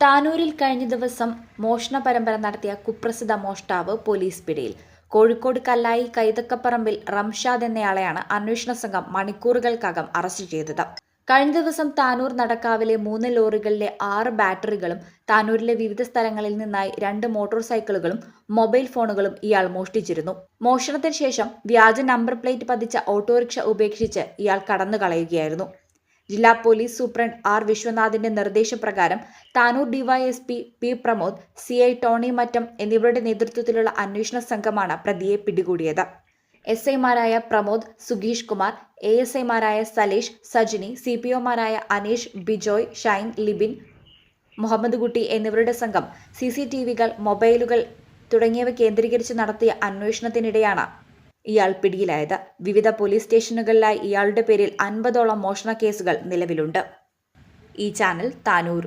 താനൂരിൽ കഴിഞ്ഞ ദിവസം മോഷണ പരമ്പര നടത്തിയ കുപ്രസിദ്ധ മോഷ്ടാവ് പോലീസ് പിടിയിൽ. കോഴിക്കോട് കല്ലായി കൈതക്കപ്പറമ്പിൽ റംഷാദ് എന്നയാളെയാണ് അന്വേഷണ സംഘം മണിക്കൂറുകൾക്കകം അറസ്റ്റ് ചെയ്തത്. കഴിഞ്ഞ ദിവസം താനൂർ നടക്കാവിലെ മൂന്ന് ലോറികളിലെ ആറ് ബാറ്ററികളും താനൂരിലെ വിവിധ സ്ഥലങ്ങളിൽ നിന്നായി രണ്ട് മോട്ടോർ സൈക്കിളുകളും മൊബൈൽ ഫോണുകളും ഇയാൾ മോഷ്ടിച്ചിരുന്നു. മോഷണത്തിന് ശേഷം വ്യാജ നമ്പർ പ്ലേറ്റ് പതിച്ച ഓട്ടോറിക്ഷ ഉപേക്ഷിച്ച് ഇയാൾ കടന്നു കളയുകയായിരുന്നു ജില്ലാ പോലീസ് സൂപ്രണ്ട് ആർ വിശ്വനാഥിന്റെ നിർദ്ദേശപ്രകാരം Tanur DYSP P Pramod C I Tony Mattam എന്നിവരുടെ നേതൃത്വത്തിലുള്ള അന്വേഷണ സംഘമാണ് പ്രതിയെ പിടികൂടിയത്. എസ് ഐമാരായ പ്രമോദ് സുഗീഷ് കുമാർ എ എസ് ഐമാരായ സലേഷ് സജിനി സി പി ഒമാരായ അനീഷ് ബിജോയ് ഷൈൻ ലിബിൻ മുഹമ്മദ് കുട്ടി എന്നിവരുടെ സംഘം സി സി ടി വികൾ മൊബൈലുകൾ തുടങ്ങിയവ കേന്ദ്രീകരിച്ച് നടത്തിയ അന്വേഷണത്തിനിടെയാണ് ഇയാൾ പിടിയിലായത്. വിവിധ പോലീസ് സ്റ്റേഷനുകളിലായി ഇയാളുടെ പേരിൽ അൻപതോളം മോഷണ കേസുകൾ നിലവിലുണ്ട്. ഈ channel Tanur.